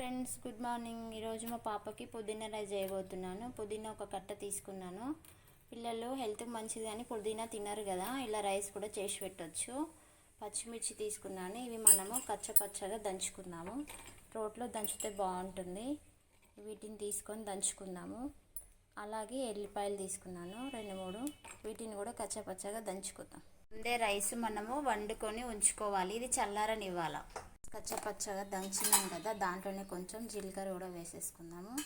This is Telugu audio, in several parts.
Friends good morning. ఈరోజు మా పాపకి పుదీనా రైస్ చేయబోతున్నాను. పుదీనా ఒక కట్ట తీసుకున్నాను. పిల్లలు హెల్త్ మంచిది అని పుదీనా తినరు కదా ఇలా రైస్ కూడా చేసి పెట్టవచ్చు పచ్చిమిర్చి తీసుకున్నాను. ఇవి మనము కచ్చపచ్చగా దంచుకుందాము. రోట్లో దంచితే బాగుంటుంది. వీటిని తీసుకొని దంచుకుందాము. అలాగే ఎల్లిపాయలు తీసుకున్నాను రెండు మూడు. వీటిని కూడా కచ్చపచ్చగా దంచుకుందాం. ముందే రైస్ మనము వండుకొని ఉంచుకోవాలి. ఇది చల్లారనివ్వాల. కచ్చపచ్చగా దంచినాం కదా దాంట్లోనే కొంచెం జీలకర్ర కూడా వేసేసుకుందాము.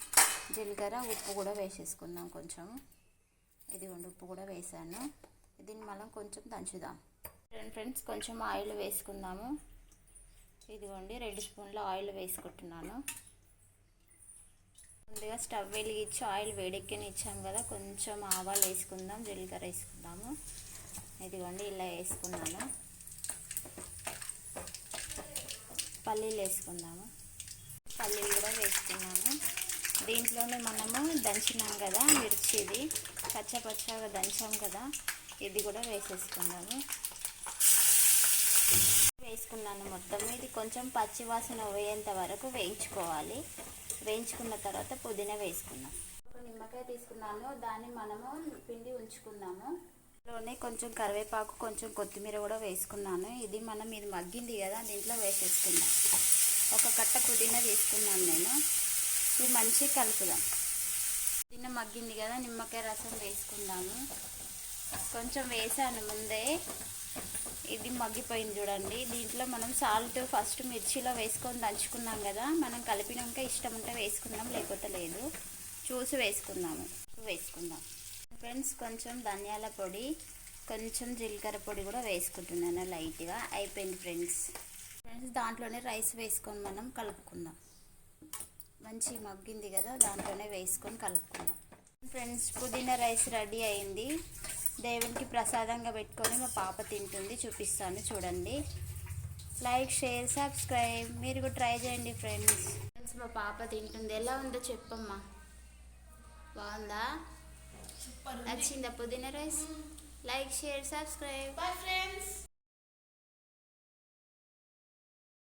జీలకర్ర ఉప్పు కూడా వేసేసుకుందాం కొంచెం. ఇదిగోండి ఉప్పు కూడా వేసాను. దీన్ని మనం కొంచెం దంచుదాం. ఫ్రెండ్స్ కొంచెం ఆయిల్ వేసుకుందాము. ఇదిగోండి రెండు స్పూన్ల ఆయిల్ వేసుకుంటున్నాను. ముందుగా స్టవ్ వెలిగించి ఆయిల్ వేడెక్కని ఇచ్చాము కదా కొంచెం ఆవాలు వేసుకుందాం జీలకర్ర వేసుకుందాము. ఇదిగోండి ఇలా వేసుకున్నాను. పల్లీలు వేసుకుందాము. పల్లీలు కూడా వేసుకున్నాము. దీంట్లోనే మనము దంచినాం కదా మిర్చిది. పచ్చపచ్చగా దంచాం కదా. ఇది కూడా వేసేసుకున్నాము వేసుకున్నాను మొత్తం. ఇది కొంచెం పచ్చి వాసన పోయేంత వరకు వేయించుకోవాలి. వేయించుకున్న తర్వాత పుదీనా వేసుకున్నాం ఒక నిమ్మకాయ తీసుకున్నాను. దాన్ని మనము పిండి ఉంచుకున్నాము లోనే కొంచెం కరివేపాకు కొంచెం కొత్తిమీర కూడా వేసుకున్నాను. ఇది మనం ఇది మగ్గింది కదా దీంట్లో వేసేసుకున్నాం ఒక కట్ట పుదీనా తీసుకున్నాను నేను. ఇది మంచిగా కలుపుదాం. పుదీనా మగ్గింది కదా నిమ్మకాయ రసం వేసుకుందాము. కొంచెం వేసాను ముందే. ఇది మగ్గిపోయింది చూడండి. దీంట్లో మనం సాల్ట్ ఫస్ట్ మిర్చిలో వేసుకొని దంచుకున్నాం కదా మనం కలిపినాక ఇష్టం ఉంటే వేసుకుందాం లేకపోతే లేదు. చూసి వేసుకుందాము. వేసుకుందాం. ఫ్రెండ్స్ కొంచెం ధనియాల పొడి కొంచెం జీలకర్ర పొడి కూడా వేసుకుంటున్నాను లైట్గా. అయిపోయింది ఫ్రెండ్స్. ఫ్రెండ్స్ దాంట్లోనే రైస్ వేసుకొని మనం కలుపుకుందాం. మంచి మగ్గింది కదా దాంట్లోనే వేసుకొని కలుపుకుందాం. ఫ్రెండ్స్ పుదీనా రైస్ రెడీ అయింది. దేవునికి ప్రసాదంగా పెట్టుకొని మా పాప తింటుంది చూపిస్తాను చూడండి. Like share subscribe. మీరు కూడా ట్రై చేయండి ఫ్రెండ్స్. ఫ్రెండ్స్ మా పాప తింటుంది. ఎలా ఉందో చెప్పమ్మా. బాగుందా? నచ్చిందా పుదీనా rice like share subscribe Bye friends.